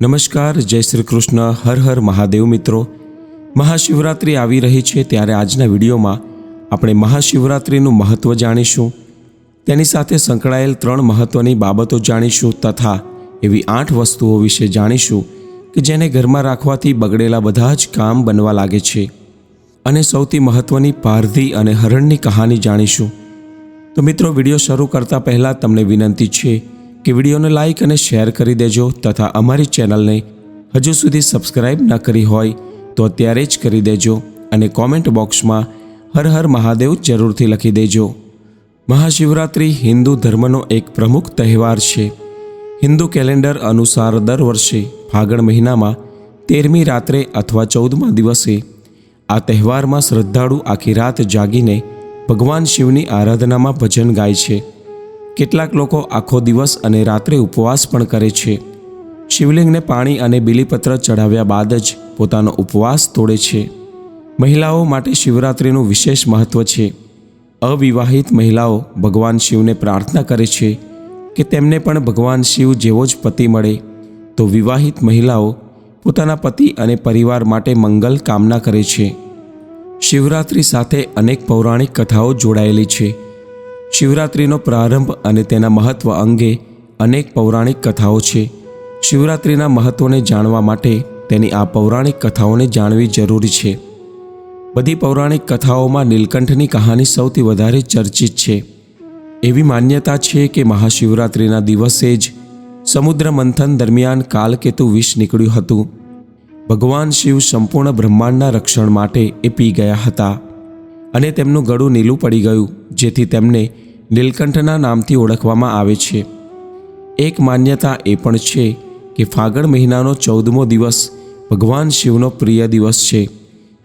નમસ્કાર, જય શ્રી કૃષ્ણ, હર હર મહાદેવ મિત્રો. મહાશિવરાત્રિ આવી રહી છે ત્યારે આજના વિડીયોમાં આપણે મહાશિવરાત્રિનું મહત્ત્વ જાણીશું. તેની સાથે સંકળાયેલ ત્રણ મહત્ત્વની બાબતો જાણીશું તથા એવી આઠ વસ્તુઓ વિશે જાણીશું કે જેને ઘરમાં રાખવાથી બગડેલા બધા જ કામ બનવા લાગે છે. અને સૌથી મહત્ત્વની પારધી અને હરણની કહાની જાણીશું. તો મિત્રો, વીડિયો શરૂ કરતા પહેલાં તમને વિનંતી છે કે વિડીયોને લાઇક અને શેર કરી દેજો તથા અમારી ચેનલને હજુ સુધી સબસ્ક્રાઇબ ન કરી હોય તો અત્યારે જ કરી દેજો અને કોમેન્ટ બોક્સમાં હર હર મહાદેવ જરૂરથી લખી દેજો. મહાશિવરાત્રિ હિન્દુ ધર્મનો એક પ્રમુખ તહેવાર છે. હિન્દુ કેલેન્ડર અનુસાર દર વર્ષે ફાગણ મહિનામાં તેરમી રાત્રે અથવા ચૌદમા દિવસે આ તહેવારમાં શ્રદ્ધાળુ આખી રાત જાગીને ભગવાન શિવની આરાધનામાં ભજન ગાય છે. કેટલાક લોકો આખો દિવસ અને રાત્રે ઉપવાસ પણ કરે છે. શિવલિંગને પાણી અને બીલીપત્ર ચઢાવ્યા બાદ જ પોતાનો ઉપવાસ તોડે છે. મહિલાઓ માટે શિવરાત્રિનું વિશેષ મહત્ત્વ છે. અવિવાહિત મહિલાઓ ભગવાન શિવને પ્રાર્થના કરે છે કે તેમને પણ ભગવાન શિવ જેવો જ પતિ મળે. તો વિવાહિત મહિલાઓ પોતાના પતિ અને પરિવાર માટે મંગલ કામના કરે છે. શિવરાત્રિ સાથે અનેક પૌરાણિક કથાઓ જોડાયેલી છે. શિવરાત્રિનો પ્રારંભ અને તેના મહત્ત્વ અંગે અનેક પૌરાણિક કથાઓ છે. શિવરાત્રિના મહત્ત્વને જાણવા માટે તેની આ પૌરાણિક કથાઓને જાણવી જરૂરી છે. બધી પૌરાણિક કથાઓમાં નીલકંઠની કહાની સૌથી વધારે ચર્ચિત છે. એવી માન્યતા છે કે મહાશિવરાત્રિના દિવસે જ સમુદ્ર મંથન દરમિયાન કાલકેતુ વિષ નીકળ્યું હતું. ભગવાન શિવ સંપૂર્ણ બ્રહ્માંડના રક્ષણ માટે એ પી ગયા હતા. અને તેમનું ગળું નીલું પડી ગયું, જેથી તેમને નીલકંઠના નામથી ઓળખવામાં આવે છે. એક માન્યતા એ પણ છે કે ફાગણ મહિનાનો ચૌદમો દિવસ ભગવાન શિવનો પ્રિય દિવસ છે.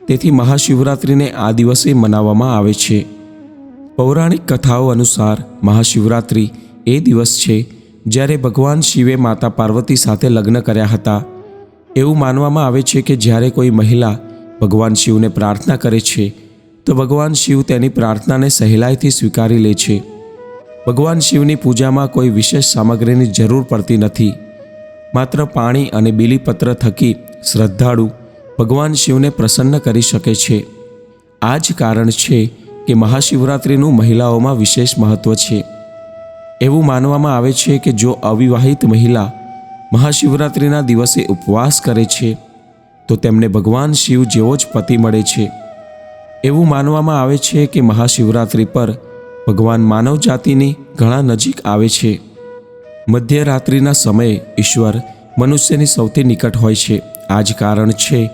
તેથી મહાશિવરાત્રિને આ દિવસે મનાવવામાં આવે છે. પૌરાણિક કથાઓ અનુસાર મહાશિવરાત્રિ એ દિવસ છે જ્યારે ભગવાન શિવે માતા પાર્વતી સાથે લગ્ન કર્યા હતા. એવું માનવામાં આવે છે કે જ્યારે કોઈ મહિલા ભગવાન શિવને પ્રાર્થના કરે છે તો ભગવાન શિવ તેની પ્રાર્થનાને સહેલાઈથી સ્વીકારી લે છે. ભગવાન શિવની પૂજામાં કોઈ વિશેષ સામગ્રીની જરૂર પડતી નથી. માત્ર પાણી અને બીલીપત્ર થકી શ્રદ્ધાળુ ભગવાન શિવને પ્રસન્ન કરી શકે છે. આ જ કારણ છે કે મહાશિવરાત્રિનું મહિલાઓમાં વિશેષ મહત્ત્વ છે. એવું માનવામાં આવે છે કે જો અવિવાહિત મહિલા મહાશિવરાત્રિના દિવસે ઉપવાસ કરે છે, તો તેમને ભગવાન શિવ જેવો જ પતિ મળે છે. એવું માનવામાં આવે છે કે મહાશિવરાત્રિ પર ભગવાન માનવ જાતિની ઘણા નજીક આવે છે. મધ્યરાત્રિના સમયે ઈશ્વર મનુષ્યની સૌથી નિકટ હોય છે. આ જ કારણ છે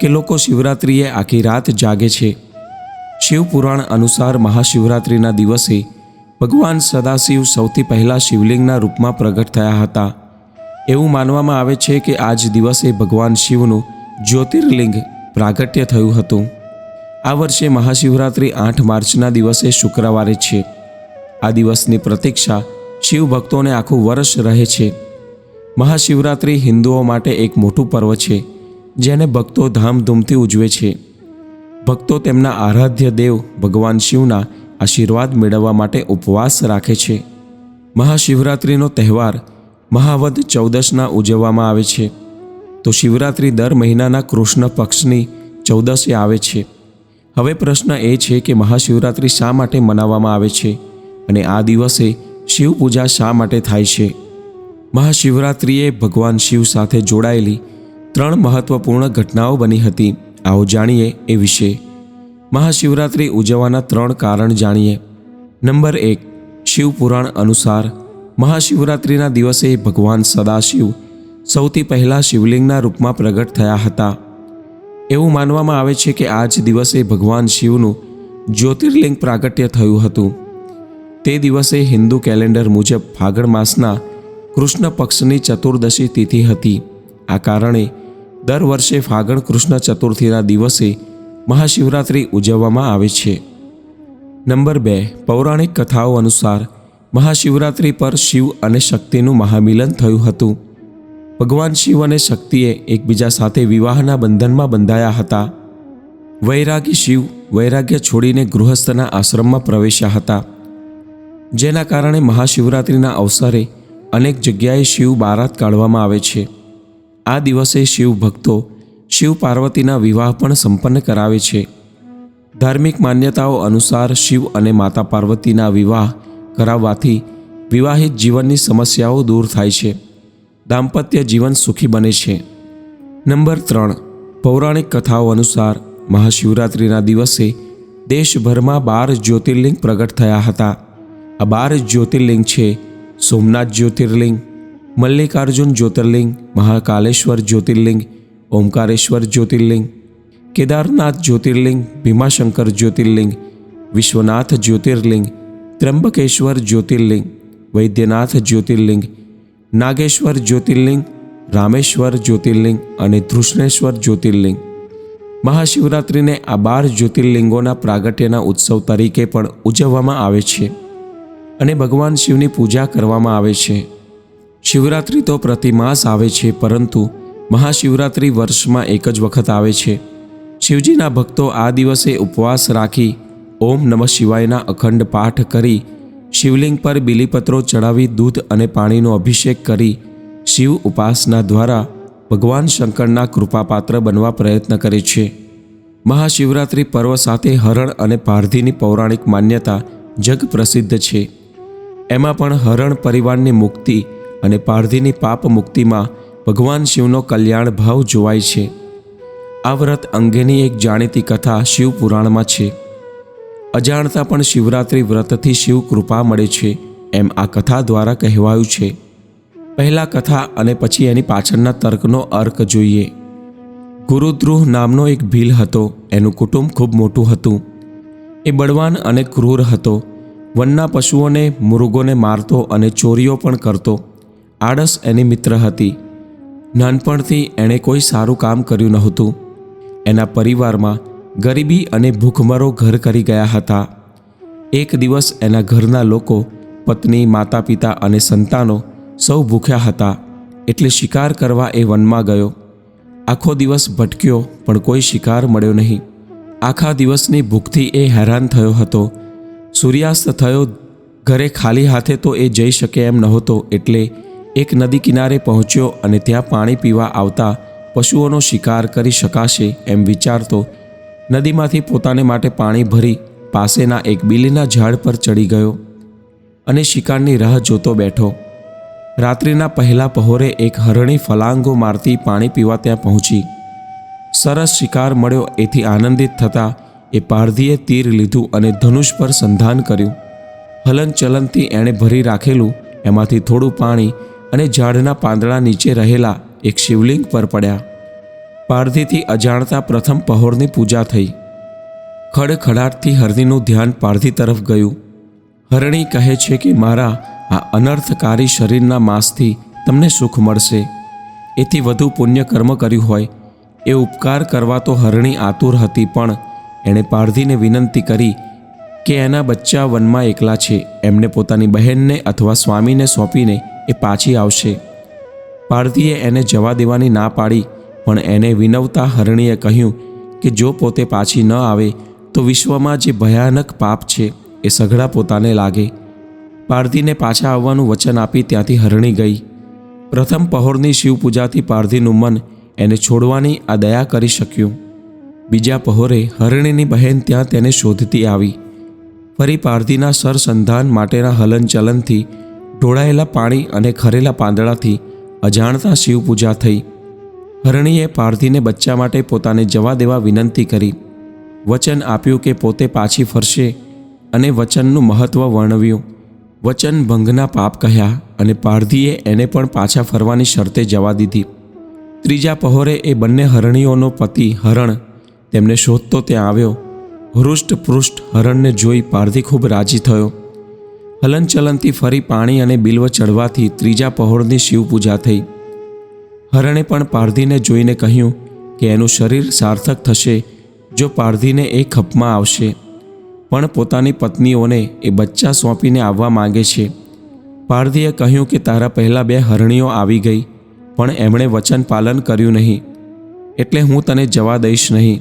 કે લોકો શિવરાત્રિએ આખી રાત જાગે છે. શિવપુરાણ અનુસાર મહાશિવરાત્રિના દિવસે ભગવાન સદાશિવ સૌથી પહેલાં શિવલિંગના રૂપમાં પ્રગટ થયા હતા. એવું માનવામાં આવે છે કે આ જ દિવસે ભગવાન શિવનું જ્યોતિર્લિંગ પ્રાગટ્ય થયું હતું. આ વર્ષે મહાશિવરાત્રિ આઠ માર્ચના દિવસે શુક્રવારે છે. આ દિવસની પ્રતીક્ષા શિવ ભક્તોને આખું વર્ષ રહે છે. મહાશિવરાત્રિ હિન્દુઓ માટે એક મોટું પર્વ છે, જેને ભક્તો ધામધૂમથી ઉજવે છે. ભક્તો તેમના આરાધ્ય દેવ ભગવાન શિવના આશીર્વાદ મેળવવા માટે ઉપવાસ રાખે છે. મહાશિવરાત્રિનો તહેવાર મહાવદ ચૌદશના ઉજવવામાં આવે છે. તો શિવરાત્રિ દર મહિનાના કૃષ્ણ પક્ષની ચૌદશે આવે છે. હવે પ્રશ્ન એ છે કે મહાશિવરાત્રિ શા માટે મનાવવામાં આવે છે અને આ દિવસે શિવ પૂજા શા માટે થાય છે? મહાશિવરાત્રિએ ભગવાન શિવ સાથે જોડાયેલી ત્રણ મહત્વપૂર્ણ ઘટનાઓ બની હતી. આવો જાણીએ એ વિશે. મહાશિવરાત્રિ ઉજવવાના ત્રણ કારણ જાણીએ. નંબર એક, શિવપુરાણ અનુસાર મહાશિવરાત્રિના દિવસે ભગવાન સદાશિવ સૌથી પહેલાં શિવલિંગના રૂપમાં પ્રગટ થયા હતા. એવું માનવામાં આવે છે કે આ જ દિવસે ભગવાન શિવનું જ્યોતિર્લિંગ પ્રાગટ્ય થયું હતું. તે દિવસે હિન્દુ કેલેન્ડર મુજબ ફાગણ માસના કૃષ્ણ પક્ષની ચતુર્દશી તિથિ હતી. આ કારણે દર વર્ષે ફાગણ કૃષ્ણ ચતુર્થીના દિવસે મહાશિવરાત્રિ ઉજવવામાં આવે છે. નંબર બે, પૌરાણિક કથાઓ અનુસાર મહાશિવરાત્રિ પર શિવ અને શક્તિનું મહામિલન થયું હતું. ભગવાન શિવ અને શક્તિએ એકબીજા સાથે વિવાહના બંધનમાં બંધાયા હતા. વૈરાગી શિવ વૈરાગ્ય છોડીને ગૃહસ્થના આશ્રમમાં પ્રવેશ્યા હતા. જેના કારણે મહાશિવરાત્રિના અવસરે અનેક જગ્યાએ શિવ બારાત કાઢવામાં આવે છે. આ દિવસે શિવ ભક્તો શિવ પાર્વતીના વિવાહ પણ સંપન્ન કરાવે છે. ધાર્મિક માન્યતાઓ અનુસાર શિવ અને માતા પાર્વતીના વિવાહ કરાવવાથી વિવાહિત જીવનની સમસ્યાઓ દૂર થાય છે. દાંપત્ય જીવન સુખી બને છે. નંબર ત્રણ, પૌરાણિક કથાઓ અનુસાર મહાશિવરાત્રિના દિવસે દેશભરમાં બાર જ્યોતિર્લિંગ પ્રગટ થયા હતા. આ બાર જ્યોતિર્લિંગ છે સોમનાથ જ્યોતિર્લિંગ, મલ્લિકાર્જુન જ્યોતિર્લિંગ, મહાકાલેશ્વર જ્યોતિર્લિંગ, ઓમકારેશ્વર જ્યોતિર્લિંગ, કેદારનાથ જ્યોતિર્લિંગ, ભીમાશંકર જ્યોતિર્લિંગ, વિશ્વનાથ જ્યોતિર્લિંગ, ત્ર્યંબકેશ્વર જ્યોતિર્લિંગ, વૈદ્યનાથ જ્યોતિર્લિંગ નાગેશ્વર જ્યોતિર્લિંગ, રામેશ્વર જ્યોતિર્લિંગ અને ધૃષ્ણેશ્વર જ્યોતિર્લિંગ. મહાશિવરાત્રિને આ બાર જ્યોતિર્લિંગોના પ્રાગટ્યના ઉત્સવ તરીકે પણ ઉજવવામાં આવે છે અને ભગવાન શિવની પૂજા કરવામાં આવે છે. શિવરાત્રિ તો પ્રતિમાસ આવે છે, પરંતુ મહાશિવરાત્રિ વર્ષમાં એક જ વખત આવે છે. શિવજીના ભક્તો આ દિવસે ઉપવાસ રાખી ઓમ નમઃ શિવાયના અખંડ પાઠ કરી શિવલિંગ પર બિલીપત્રો ચડાવી દૂધ અને પાણીનો અભિષેક કરી શિવ ઉપાસના દ્વારા ભગવાન શંકરના કૃપાપાત્ર બનવા પ્રયત્ન કરે છે. મહાશિવરાત્રિ પર્વ સાથે હરણ અને પારધીની પૌરાણિક માન્યતા જગ પ્રસિદ્ધ છે. એમાં પણ હરણ પરિવારની મુક્તિ અને પારધીની પાપ મુક્તિમાં ભગવાન શિવનો કલ્યાણ ભાવ જોવાય છે. આ વ્રત અંગેની એક જાણીતી કથા શિવ પુરાણમાં છે. અજાણતા પણ શિવરાત્રિ વ્રતથી શિવ કૃપા મળે છે એમ આ કથા દ્વારા કહેવાયું છે. પહેલા કથા અને પછી એની પાછળના તર્કનો અર્ક જોઈએ. ગુરુદ્રુહ નામનો એક ભીલ હતો, એનું કુટુંબ ખૂબ મોટું હતું. એ બળવાન અને ક્રૂર હતો. વનના પશુઓને મૃગોને મારતો અને ચોરીઓ પણ કરતો. આળસ એની મિત્ર હતી. નાનપણથી એણે કોઈ સારું કામ કર્યું નહોતું. એના પરિવારમાં ગરીબી અને ભૂખમરો ઘર કરી ગયા હતા. એક દિવસ એના ઘરના લોકો, પત્ની માતા પિતા અને સંતાનો સૌ ભૂખ્યા હતા, એટલે શિકાર કરવા એ વનમાં ગયો. આખો દિવસ ભટક્યો, પણ કોઈ શિકાર મળ્યો નહીં. આખા દિવસની ભૂખથી એ હેરાન થયો હતો. સૂર્યાસ્ત થયો, ઘરે ખાલી હાથે તો એ જઈ શકે એમ નહોતો, એટલે એક નદી કિનારે પહોંચ્યો અને ત્યાં પાણી પીવા આવતા પશુઓનો શિકાર કરી શકાશે એમ વિચારતો નદીમાંથી પોતાને માટે પાણી ભરી પાસેના એક બીલીના ઝાડ પર ચડી ગયો અને શિકારની રાહ જોતો બેઠો. રાત્રિના પહેલા પહોરે એક હરણી ફલાંગો મારતી પાણી પીવા ત્યાં પહોંચી. સરસ શિકાર મળ્યો એથી આનંદિત થતાં એ પારધીએ તીર લીધું અને ધનુષ પર સંધાન કર્યું. હલનચલનથી એણે ભરી રાખેલું એમાંથી થોડું પાણી અને ઝાડના પાંદડા નીચે રહેલા એક શિવલિંગ પર પડ્યા. પારધીથી અજાણતા પ્રથમ પહોરની પૂજા થઈ. ખડખડાટથી હરણીનું ધ્યાન પારધી તરફ ગયું. હરણી કહે છે કે, મારા આ અનર્થકારી શરીરના માંસથી તમને સુખ મળશે. એથી વધુ પુણ્ય કર્મ કર્યું હોય. એ ઉપકાર કરવા તો હરણી આતુર હતી, પણ એણે પારધીને વિનંતી કરી કે એના બચ્ચા વનમાં એકલા છે. એમને પોતાની બહેનને અથવા સ્વામીને સોંપીને એ પાછી આવશે. પારધીએ એને જવા દેવાની ના પાડી. પણ એને વિનવતા હરણીએ કહ્યું કે જો પોતે પાછી ન આવે, તો વિશ્વમાં જે ભયાનક પાપ છે, એ સઘળા પોતાને લાગે. પારધીને પાછા આવવાનું વચન આપી ત્યાંથી હરણી ગઈ. પ્રથમ પહોરની શિવપૂજાથી પારધીનું મન એને છોડવાની આ દયા કરી શક્યું. બીજા પહોરે હરણીની બહેન ત્યાં તેને શોધતી આવી. ફરી પારધીના સરસંધાન માટેના હલનચલનથી ઢોળાયેલા પાણી અને ખરેલા પાંદડાથી અજાણતા શિવપૂજા થઈ. હરણીએ પારધીને બચ્ચા માટે પોતાને જવા દેવા વિનંતી કરી. વચન આપ્યું કે પોતે પાછી ફરશે અને વચનનું મહત્ત્વ વર્ણવ્યું. વચન ભંગના પાપ કહ્યા અને પારધીએ એને પણ પાછા ફરવાની શરતે જવા દીધી. ત્રીજા પહોરે એ બંને હરણીઓનો પતિ હરણ તેમને શોધતો ત્યાં આવ્યો. હૃષ્ટ પૃષ્ઠ હરણને જોઈ પારધી ખૂબ રાજી થયો. હલનચલનથી ફરી પાણી અને બિલ્વ ચડવાથી ત્રીજા પહોળની શિવપૂજા થઈ. હરણે પણ પારધીને જોઈને કહ્યું કે એનું શરીર સાર્થક થશે જો પારધીને એ ખપમાં આવશે. પણ પોતાની પત્નીઓને એ બચ્ચા સોંપીને આવવા માંગે છે. પારધીએ કહ્યું કે તારા પહેલાં બે હરણીઓ આવી ગઈ, પણ એમણે વચન પાલન કર્યું નહીં. એટલે હું તને જવા દઈશ નહીં.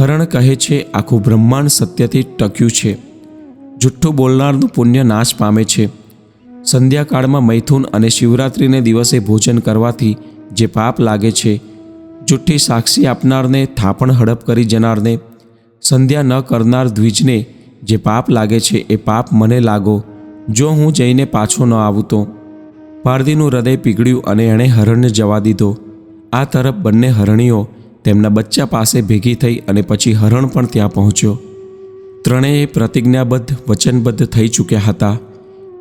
હરણ કહે છે, આખું બ્રહ્માંડ સત્યથી ટક્યું છે. જુઠ્ઠું બોલનારનું પુણ્ય નાશ પામે છે. સંધ્યાકાળમાં મૈથુન અને શિવરાત્રિને દિવસે ભોજન કરવાથી જે પાપ લાગે છે, જુઠ્ઠી સાક્ષી આપનારને થાપણ હડપ કરી જનારને, સંધ્યા ન કરનાર દ્વિજને જે પાપ લાગે છે એ પાપ મને લાગો, જો હું જઈને પાછો ન આવું તો. પારધીનું હૃદય પીગળ્યું અને એણે હરણને જવા દીધો. આ તરફ બંને હરણીઓ તેમના બચ્ચા પાસે ભેગી થઈ અને પછી હરણ પણ ત્યાં પહોંચ્યો. ત્રણેય પ્રતિજ્ઞાબદ્ધ, વચનબદ્ધ થઈ ચૂક્યા હતા.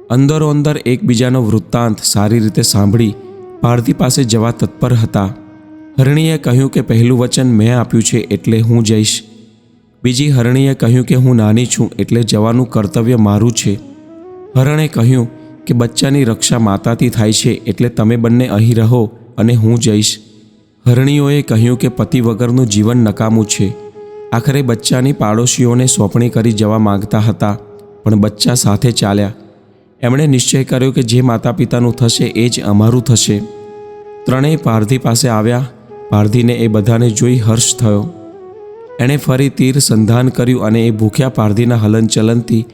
અંદરો અંદર એકબીજાનો વૃત્તાંત સારી રીતે સાંભળી પારધી પાસે જવા તત્પર હતા. હરણીએ કહ્યું કે પહેલું વચન મેં આપ્યું છે એટલે હું જઈશ. બીજી હરણીએ કહ્યું કે હું નાની છું એટલે જવાનું કર્તવ્ય મારું છે. હરણે કહ્યું કે બચ્ચાની રક્ષા માતાથી થાય છે એટલે તમે બંને અહીં રહો અને હું જઈશ. હરણીઓએ કહ્યું કે પતિ વગરનું જીવન નકામું છે. આખરે બચ્ચાની પાડોશીઓને સોંપણી કરી જવા માંગતા હતા, પણ બચ્ચા સાથે ચાલ્યા. એમણે નિશ્ચય કર્યો કે જે માતા પિતાનું થશે એ જ અમારું થશે. ત્રણેય પારધી પાસે આવ્યા, પારધીને એ બધાને જોઈ હર્ષ થયો. એણે ફરી તીર સંધાન કર્યું અને એ ભૂખ્યા પારધીના હલનચલનથી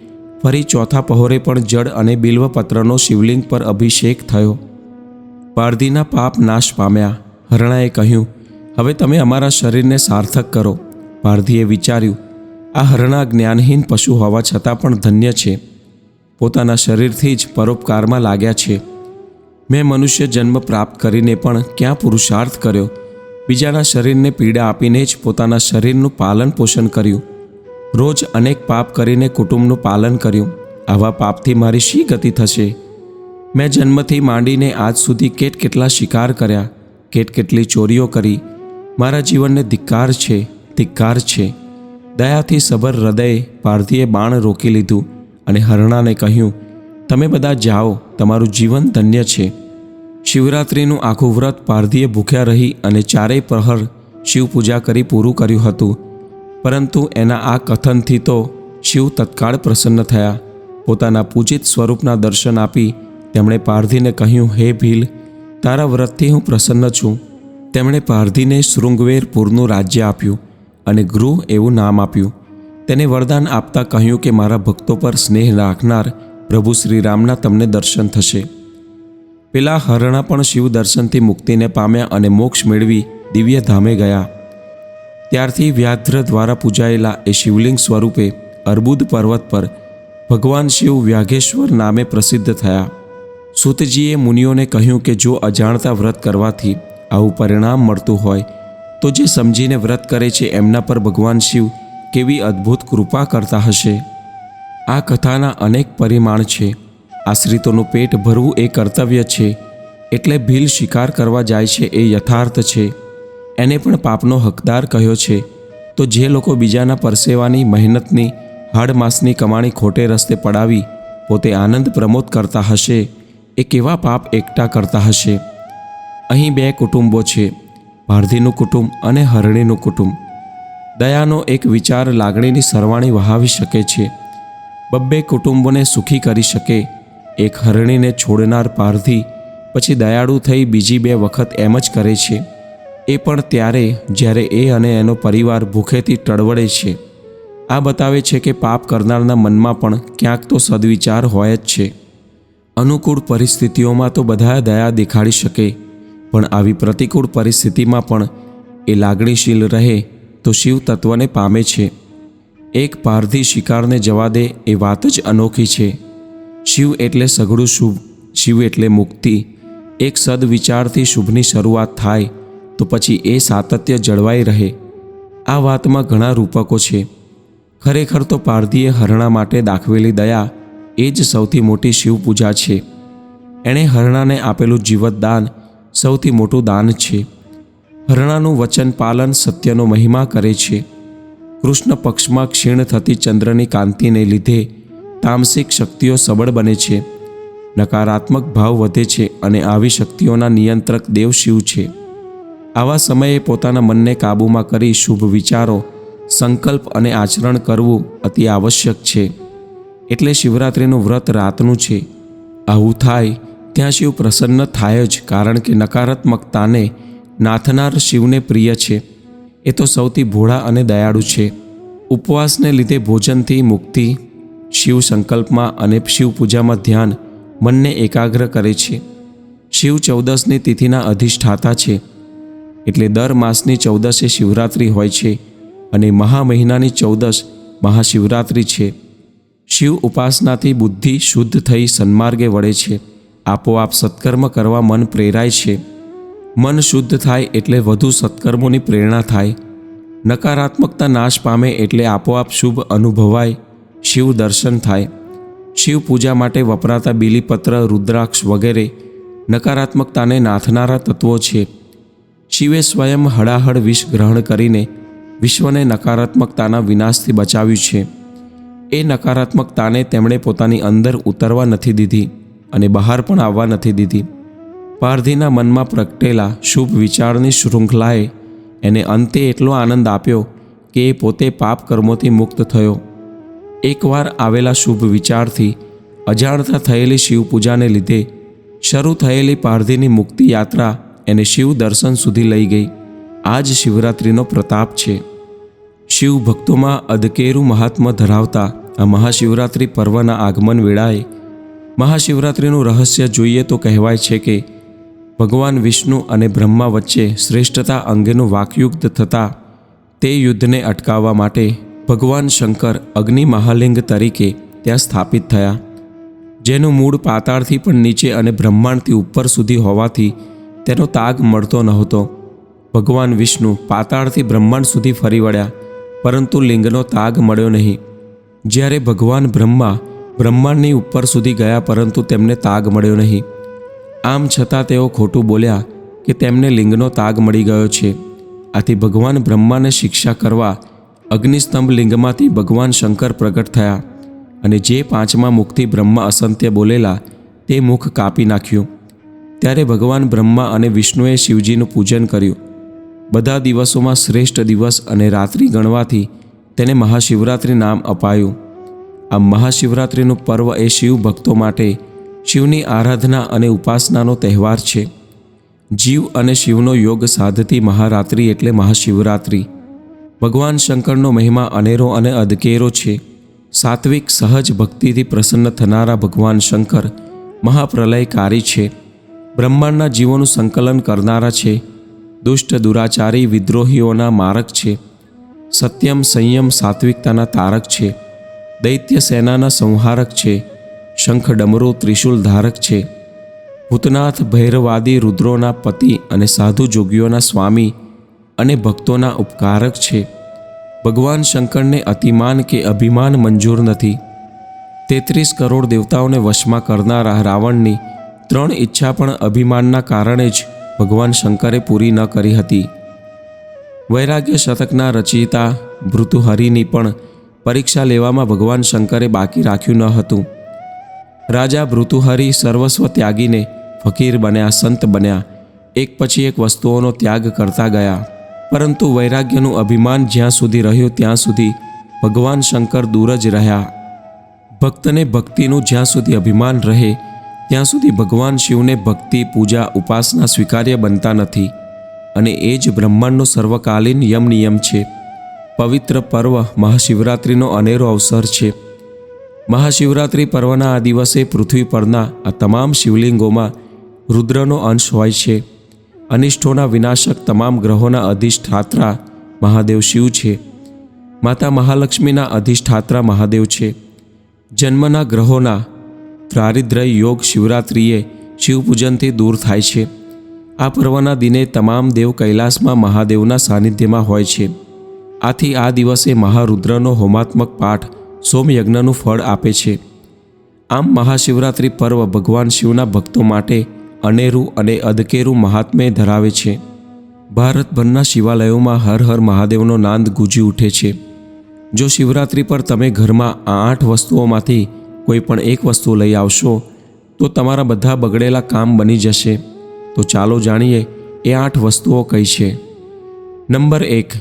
ફરી ચોથા પહોરે પણ જળ અને બિલ્વપત્રનો શિવલિંગ પર અભિષેક થયો. પારધીના પાપ નાશ પામ્યા. હરણાએ કહ્યું, હવે તમે અમારા શરીરને સાર્થક કરો. પારધીએ વિચાર્યું, આ હરણા જ્ઞાનહીન પશુ હોવા છતાં પણ ધન્ય છે. પોતાના શરીરથી જ પરોપકારમાં લાગ્યા છે. મેં મનુષ્ય જન્મ પ્રાપ્ત કરીને પણ ક્યાં પુરુષાર્થ કર્યો? બીજાના શરીરને પીડા આપીને જ પોતાના શરીરનું પાલન પોષણ કર્યું. રોજ અનેક પાપ કરીને કુટુંબનું પાલન કર્યું. આવા પાપથી મારી શી ગતિ થશે? મેં જન્મથી માંડીને આજ સુધી કેટ કેટલા શિકાર કર્યા, કેટ કેટલી ચોરીઓ કરી. મારા જીવનને ધિક્કાર છે ધિક્કાર છે. દયાથી સબર હૃદયે, પારધીએ બાણ રોકી લીધું. અને હરણાને કહ્યું, તમે બધા જાઓ, તમારું જીવન ધન્ય છે. શિવરાત્રિનું આખું વ્રત પારધીએ ભૂખ્યા રહી અને ચારેય પ્રહર શિવ પૂજા કરી પૂરું કર્યું હતું. પરંતુ એના આ કથનથી તો શિવ તત્કાળ પ્રસન્ન થયા. પોતાના પૂજિત સ્વરૂપના દર્શન આપી તેમણે પારધીને કહ્યું, હે ભીલ, તારા વ્રતથી હું પ્રસન્ન છું. તેમણે પારધીને શૃંગવેરપુરનું રાજ્ય આપ્યું અને ગૃહ એવું નામ આપ્યું. તેને વરદાન આપતા કહ્યું કે મારા ભક્તો પર સ્નેહ રાખનાર પ્રભુ શ્રીરામના તમને દર્શન થશે. પેલા હરણા પણ શિવ દર્શનથી મુક્તિને પામ્યા અને મોક્ષ મેળવી દિવ્ય ધામે ગયા. ત્યારથી વ્યાધ્ર દ્વારા પૂજાયેલા એ શિવલિંગ સ્વરૂપે અર્બુદ પર્વત પર ભગવાન શિવ વ્યાઘેશ્વર નામે પ્રસિદ્ધ થયા. સુતજીએ મુનિઓને કહ્યું કે જો અજાણતા વ્રત કરવાથી આવું પરિણામ મળતું હોય, તો જે સમજીને વ્રત કરે છે એમના પર ભગવાન શિવ કેવી અદ્ભુત કૃપા કરતા હશે. આ કથાના અનેક પરિમાણ છે. આશ્રિતોનું પેટ ભરવું એ કર્તવ્ય છે. એટલે ભીલ શિકાર કરવા જાય છે એ યથાર્થ છે. એને પણ પાપનો હકદાર કહ્યો છે. તો જે લોકો બીજાના પરસેવાની, મહેનતની હાડમાસની કમાણી ખોટે રસ્તે પડાવી, પોતે આનંદ પ્રમોદ કરતા હશે, એ કેવા પાપ એકઠા કરતા હશે? અહીં બે કુટુંબો છે. ભારધીનું કુટુંબ અને હરણીનું કુટુંબ. દયાનો એક વિચાર લાગણીની સરવાણી વહાવી શકે છે. બબ્બે કુટુંબોને સુખી કરી શકે. એક હરણીને છોડનાર પારધી પછી દયાળુ થઈ બીજી બે વખત એમ જ કરે છે. એ પણ ત્યારે જ્યારે એ અને એનો પરિવાર ભૂખેથી ટળવડે છે. આ બતાવે છે કે પાપ કરનારના મનમાં પણ ક્યાંક તો સદવિચાર હોય જ છે. અનુકૂળ પરિસ્થિતિઓમાં તો બધા દયા દેખાડી શકે. પણ આવી પ્રતિકૂળ પરિસ્થિતિમાં પણ એ લાગણીશીલ રહે તો શિવ તત્વને પામે છે. એક પારધી શિકારને જવા દે એ વાત જ અનોખી છે. શિવ એટલે સઘળું શુભ, શિવ એટલે મુક્તિ. એક સદવિચારથી શુભની શરૂઆત થાય, તો પછી એ સાતત્ય જળવાઈ રહે. આ વાતમાં ઘણા રૂપકો છે. ખરેખર તો પારધીએ હરણા માટે દાખવેલી દયા એ જ સૌથી મોટી શિવ પૂજા છે. એણે હરણાને આપેલું જીવતદાન સૌથી મોટું દાન છે. હરણાનું વચન પાલન સત્યનો મહિમા કરે છે. કૃષ્ણ પક્ષમાં ક્ષીણ થતી ચંદ્રની કાંતિને લીધે તામસિક શક્તિઓ સબળ બને છે. નકારાત્મક ભાવ વધે છે અને આવી શક્તિઓના નિયંત્રક દેવ શિવ છે. આવા સમયે પોતાના મનને કાબૂમાં કરી શુભ વિચારો, સંકલ્પ અને આચરણ કરવું અતિ આવશ્યક છે. એટલે શિવરાત્રિનું વ્રત રાતનું છે. આવું થાય ત્યાં શિવ પ્રસન્ન થાય જ કારણ કે નકારાત્મકતાને નાથનાર શિવને પ્રિય છે. એ તો સૌથી ભોળા અને દયાળુ છે. ઉપવાસને લીધે ભોજનથી મુક્તિ, શિવ સંકલ્પમાં અને શિવ પૂજામાં ધ્યાન મનને એકાગ્ર કરે છે. શિવ ચૌદસની તિથિના અધિષ્ઠાતા છે. એટલે દર માસની ચૌદસે શિવરાત્રિ હોય છે અને મહા મહિનાની ચૌદસ મહાશિવરાત્રિ છે. શિવ ઉપાસનાથી બુદ્ધિ શુદ્ધ થઈ સન્માર્ગે વળે છે. આપોઆપ સત્કર્મ કરવા મન પ્રેરાય છે. મન શુદ્ધ થાય એટલે વધુ સત્કર્મોની પ્રેરણા થાય. નકારાત્મકતા નાશ પામે એટલે આપોઆપ શુભ અનુભવાય, શિવ દર્શન થાય. શિવ પૂજા માટે વપરાતા બીલીપત્ર, રુદ્રાક્ષ વગેરે નકારાત્મકતાને નાથનારા તત્વો છે. શિવે સ્વયં હળાહળ વિષ ગ્રહણ કરીને વિશ્વને નકારાત્મકતાના વિનાશથી બચાવ્યું છે. એ નકારાત્મકતાને તેમણે પોતાની અંદર ઉતરવા નથી દીધી અને બહાર પણ આવવા નથી દીધી. પારધીના મનમાં પ્રગટેલા શુભ વિચારની શૃંખલાએ એને અંતે એટલો આનંદ આપ્યો કે એ પોતે પાપ કર્મોથી મુક્ત થયો. એકવાર આવેલા શુભ વિચારથી અજાણતા થયેલી શિવપૂજાને લીધે શરૂ થયેલી પારધીની મુક્તિ યાત્રા એને શિવ દર્શન સુધી લઈ ગઈ. આ જ શિવરાત્રિનો પ્રતાપ છે. શિવ ભક્તોમાં અદકેરું મહાત્મ્ય ધરાવતા આ મહાશિવરાત્રિ પર્વના આગમન વેળાએ મહાશિવરાત્રિનું રહસ્ય જોઈએ તો કહેવાય છે કે ભગવાન વિષ્ણુ અને બ્રહ્મા વચ્ચે શ્રેષ્ઠતા અંગેનું વાકયુક્ત થતાં તે યુદ્ધને અટકાવવા માટે ભગવાન શંકર અગ્નિ મહાલિંગ તરીકે ત્યાં સ્થાપિત થયા. જેનું મૂળ પાતાળથી પણ નીચે અને બ્રહ્માંડથી ઉપર સુધી હોવાથી તેનો તાગ મળતો નહોતો. ભગવાન વિષ્ણુ પાતાળથી બ્રહ્માંડ સુધી ફરી વળ્યા, પરંતુ લિંગનો તાગ મળ્યો નહીં. જ્યારે ભગવાન બ્રહ્મા બ્રહ્માંડની ઉપર સુધી ગયા, પરંતુ તેમને તાગ મળ્યો નહીં. આમ છતાં તેઓ ખોટું બોલ્યા કે તેમને લિંગનો તાગ મળી ગયો છે. આથી ભગવાન બ્રહ્માને શિક્ષા કરવા અગ્નિસ્તંભ લિંગમાંથી ભગવાન શંકર પ્રગટ થયા અને જે પાંચમા મુખથી બ્રહ્મા અસંત્ય બોલેલા તે મુખ કાપી નાખ્યું. ત્યારે ભગવાન બ્રહ્મા અને વિષ્ણુએ શિવજીનું પૂજન કર્યું. બધા દિવસોમાં શ્રેષ્ઠ દિવસ અને રાત્રિ ગણવાથી તેને મહાશિવરાત્રિ નામ અપાયું. આ મહાશિવરાત્રિનું પર્વ એ શિવ ભક્તો માટે શિવની આરાધના અને ઉપાસનાનો તહેવાર છે. જીવ અને શિવનો યોગ સાધતી મહારાત્રિ એટલે મહાશિવરાત્રિ. ભગવાન શંકરનો મહિમા અનેરો અને અદકેરો છે. સાત્વિક સહજ ભક્તિથી પ્રસન્ન થનારા ભગવાન શંકર મહાપ્રલયકારી છે. બ્રહ્માંડના જીવોનું સંકલન કરનારા છે. દુષ્ટ દુરાચારી વિદ્રોહીઓના મારક છે. સત્યમ સંયમ સાત્વિકતાના તારક છે. દૈત્ય સેનાના સંહારક છે. શંખ ડમરો ત્રિશુલ ધારક છે. ભૂતનાથ, ભૈરવાદી, રુદ્રોના પતિ અને સાધુ જોગીઓના સ્વામી અને ભક્તોના ઉપકારક છે. ભગવાન શંકરને અતિમાન કે અભિમાન મંજૂર નથી. તેત્રીસ કરોડ દેવતાઓને વશમાં કરનારા રાવણની ત્રણ ઈચ્છા પણ અભિમાનના કારણે જ ભગવાન શંકરે પૂરી ન કરી હતી. વૈરાગ્ય શતકના રચયિતા ભૃતુહરિની પણ પરીક્ષા લેવામાં ભગવાન શંકરે બાકી રાખ્યું ન હતું. રાજા ભૃતુહરિ સર્વસ્વ ત્યાગીને ફકીર બન્યા, સંત બન્યા. એક પછી એક વસ્તુઓનો ત્યાગ કરતા ગયા. પરંતુ વૈરાગ્યનું અભિમાન જ્યાં સુધી રહ્યું ત્યાં સુધી ભગવાન શંકર દૂર જ રહ્યા. ભક્તને ભક્તિનું જ્યાં સુધી અભિમાન રહે, ત્યાં સુધી ભગવાન શિવને ભક્તિ, પૂજા, ઉપાસના સ્વીકાર્ય બનતા નથી. અને એ જ બ્રહ્માંડનો સર્વકાલીન યમ નિયમ છે. પવિત્ર પર્વ, મહાશિવરાત્રિનો અનેરો અવસર છે. મહાશિવરાત્રિ પર્વના આ દિવસે પૃથ્વી પરના આ તમામ શિવલિંગોમાં રુદ્રનો અંશ હોય છે. અનિષ્ટોના વિનાશક તમામ ગ્રહોના અધિષ્ઠાત્રા મહાદેવ શિવ છે. માતા મહાલક્ષ્મીના અધિષ્ઠાત્રા મહાદેવ છે. જન્મના ગ્રહોના દારિદ્ર્ય યોગ શિવરાત્રિએ શિવપૂજનથી દૂર થાય છે. આ પર્વના દિને તમામ દેવ કૈલાસમાં મહાદેવના સાનિધ્યમાં હોય છે. આથી આ દિવસે મહારુદ્રનો હોમાત્મક પાઠ સોમયજ્ઞનું ફળ આપે છે. આમ મહાશિવરાત્રિ પર્વ ભગવાન શિવના ભક્તો માટે અનેરું અને અધકેરું મહાત્મ્ય ધરાવે છે. ભારતભરના શિવાલયોમાં હર હર મહાદેવનો નાદ ગુંજી ઉઠે છે. જો શિવરાત્રિ પર તમે ઘરમાં આ આઠ વસ્તુઓમાંથી કોઈ પણ એક વસ્તુ લઈ આવશો, તો તમારા બધા બગડેલા કામ બની જશે. તો ચાલો જાણીએ એ આઠ વસ્તુઓ કઈ છે. નંબર એક,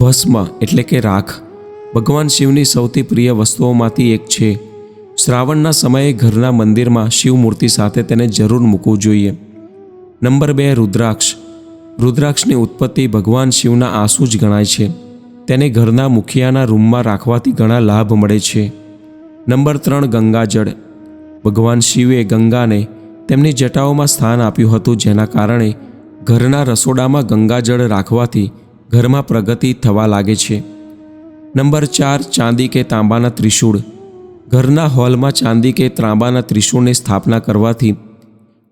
ભસ્મ એટલે કે રાખ. ભગવાન શિવની સૌથી પ્રિય વસ્તુઓમાંથી એક છે. શ્રાવણના સમયે ઘરના મંદિરમાં શિવમૂર્તિ સાથે તેને જરૂર મૂકવું જોઈએ. નંબર બે, રુદ્રાક્ષ. રુદ્રાક્ષની ઉત્પત્તિ ભગવાન શિવના આંસુ જ ગણાય છે. તેને ઘરના મુખિયાના રૂમમાં રાખવાથી ઘણા લાભ મળે છે. નંબર ત્રણ, ગંગાજળ. ભગવાન શિવે ગંગાને તેમની જટાઓમાં સ્થાન આપ્યું હતું, જેના કારણે ઘરના રસોડામાં ગંગાજળ રાખવાથી ઘરમાં પ્રગતિ થવા લાગે છે. નંબર ચાર, ચાંદી કે તાંબાના ત્રિશૂળ. ઘરના હોલમાં ચાંદી કે ત્રાંબાના ત્રિશૂળની સ્થાપના કરવાથી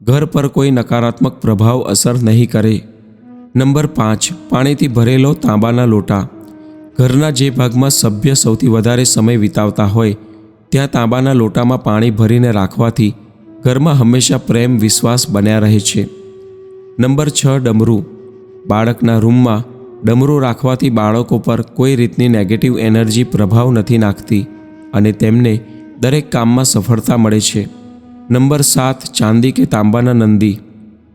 ઘર પર કોઈ નકારાત્મક પ્રભાવ અસર નહીં કરે. નંબર પાંચ, પાણીથી ભરેલો તાંબાના લોટા. ઘરના જે ભાગમાં સભ્ય સૌથી વધારે સમય વિતાવતા હોય, ત્યાં તાંબાના લોટામાં પાણી ભરીને રાખવાથી ઘરમાં હંમેશા પ્રેમ, વિશ્વાસ બન્યા રહે છે. નંબર છ, ડમરું. બાળકના રૂમમાં ડમરું રાખવાથી બાળકો પર કોઈ રીતની નેગેટિવ એનર્જી પ્રભાવ નથી નાખતી અને તેમને દરેક કામમાં સફળતા મળે છે. નંબર સાત, ચાંદી કે તાંબાના નંદી.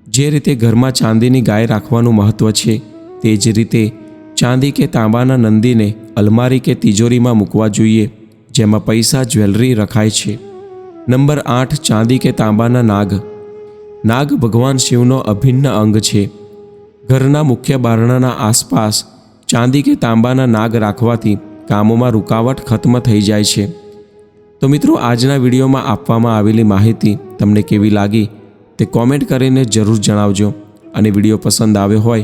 જે રીતે ઘરમાં ચાંદીની ગાય રાખવાનું મહત્ત્વ છે, તે જ રીતે ચાંદી કે તાંબાના નંદીને અલમારી કે તિજોરીમાં મૂકવા જોઈએ, જેમાં પૈસા, જ્વેલરી રખાય છે. નંબર આઠ, ચાંદી કે તાંબાના નાગ. નાગ ભગવાન શિવનો અભિન્ન અંગ છે. ઘરના મુખ્ય બારણાના આસપાસ, ચાંદી કે તાંબાના નાગ રાખવાથી કામોમાં રૂકાવટ ખત્મ થઈ જાય છે. તો મિત્રો, આજના વિડીયોમાં આપવામાં આવેલી માહિતી તમને કેવી લાગી તે કોમેન્ટ કરીને જરૂર જણાવજો. અને વીડિયો પસંદ આવ્યો હોય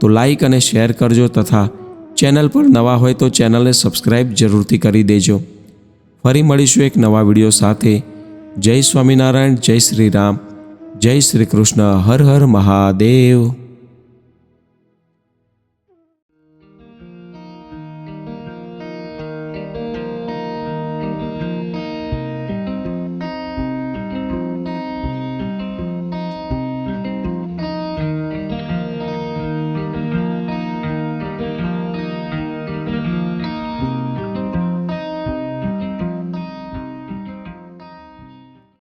તો લાઈક અને શેર કરજો તથા ચેનલ પર નવા હોય તો ચેનલને સબસ્ક્રાઈબ જરૂરથી કરી દેજો. ફરી મળીશું એક નવા વીડિયો સાથે. જય સ્વામિનારાયણ, જય શ્રી રામ, જય શ્રી કૃષ્ણ, હર હર મહાદેવ.